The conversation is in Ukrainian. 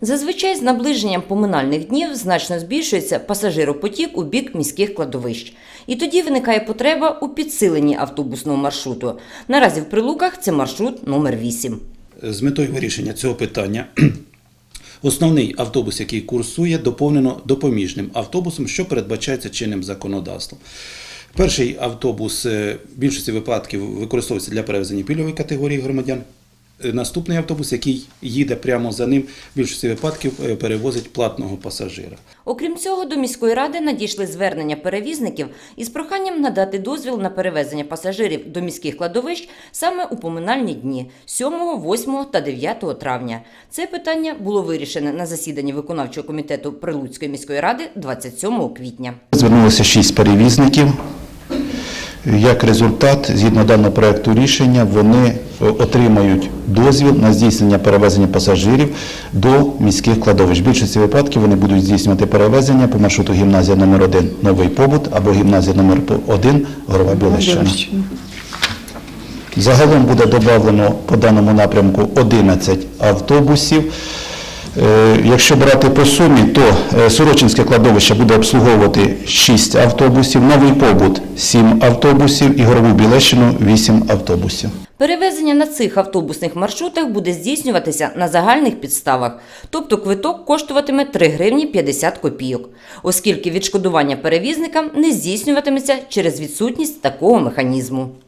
Зазвичай з наближенням поминальних днів значно збільшується пасажиропотік у бік міських кладовищ. І тоді виникає потреба у підсиленні автобусного маршруту. Наразі в Прилуках це маршрут номер 8. З метою вирішення цього питання основний автобус, який курсує, доповнено допоміжним автобусом, що передбачається чинним законодавством. Перший автобус е, в більшості випадків використовується для перевезення пільгової категорії громадян. Е, Наступний автобус, який їде прямо за ним, в більшості випадків е, перевозить платного пасажира. Окрім цього, до міської ради надійшли звернення перевізників із проханням надати дозвіл на перевезення пасажирів до міських кладовищ саме у поминальні дні 7, 8 та 9 травня. Це питання було вирішене на засіданні виконавчого комітету Прилуцької міської ради 27 квітня. Звернулося шість перевізників. Як результат, згідно даного проекту рішення, вони е, отримають дозвіл на здійснення перевезення пасажирів до міських кладовищ. В більшості випадків вони будуть здійснювати перевезення по маршруту гімназія номер 1 Новий Побут або гімназія номер 1 Горова Білищина. Загалом буде додано по даному напрямку 11 автобусів. Е, Якщо брати по сумі, то е, Сорочинське кладовище буде обслуговувати 6 автобусів, Новий Побут 7 автобусів і Горову Білещину 8 автобусів. Перевезення на цих автобусних маршрутах буде здійснюватися на загальних підставах, тобто квиток коштуватиме 3 гривні 50 копійок, оскільки відшкодування перевізникам не здійснюватиметься через відсутність такого механізму.